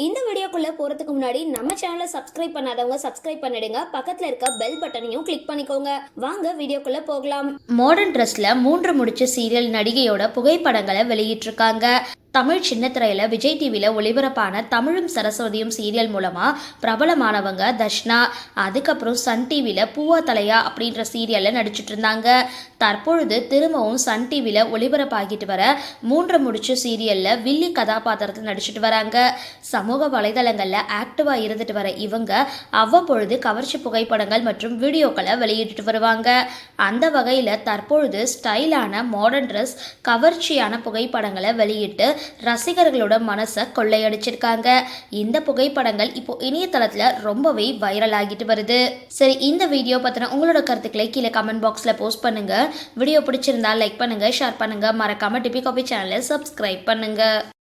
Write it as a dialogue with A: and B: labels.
A: இந்த வீடியோக்குள்ள போறதுக்கு முன்னாடி நம்ம சேனலை சப்ஸ்கிரைப் பண்ணாதவங்க சப்ஸ்கிரைப் பண்ணிடுங்க. பக்கத்துல இருக்க பெல் பட்டனையும் கிளிக் பண்ணிக்கோங்க. வாங்க வீடியோக்குள்ள போகலாம். மாடர்ன் ட்ரெஸ்ல மூன்று முடிச்ச சீரியல் நடிகையோட புகைப்படங்களை வெளியிட்டிருக்காங்க. தமிழ் சின்னத்திரையில் விஜய் டிவியில் ஒளிபரப்பான தமிழும் சரஸ்வதியும் சீரியல் மூலமாக பிரபலமானவங்க தர்ஷ்னா. அதுக்கப்புறம் சன் டிவியில் பூவா தலையா அப்படின்ற சீரியலில் நடிச்சிட்டு இருந்தாங்க. தற்பொழுது திரும்பவும் சன் டிவியில் ஒளிபரப்பாகிட்டு வர மூன்று முடிச்சு சீரியலில் வில்லி கதாபாத்திரத்தில் நடிச்சிட்டு வராங்க. சமூக வலைதளங்களில் ஆக்டிவாக இருந்துட்டு வர இவங்க அவ்வப்பொழுது கவர்ச்சி புகைப்படங்கள் மற்றும் வீடியோக்களை வெளியிட்டு வருவாங்க. அந்த வகையில் தற்பொழுது ஸ்டைலான மாடர்ன் ட்ரெஸ் கவர்ச்சியான புகைப்படங்களை வெளியிட்டு ரசிகர்களோட மனசை கொள்ளையடிச்சிருக்காங்க. இந்த புகைப்படங்கள் இப்போ இணையதளத்தில் ரொம்பவே வைரல் ஆகிட்டு வருது. சரி இந்த வீடியோ பற்றின உங்களோட கருத்துக்களை கீழே கமெண்ட் பாக்ஸில் போஸ்ட் பண்ணுங்கள் வீடியோ பிடிச்சிருந்தா லைக் பண்ணுங்கள் ஷேர் பண்ணுங்கள் மறக்காமல் டிபி காபி சேனலை சப்ஸ்கிரைப் பண்ணுங்கள்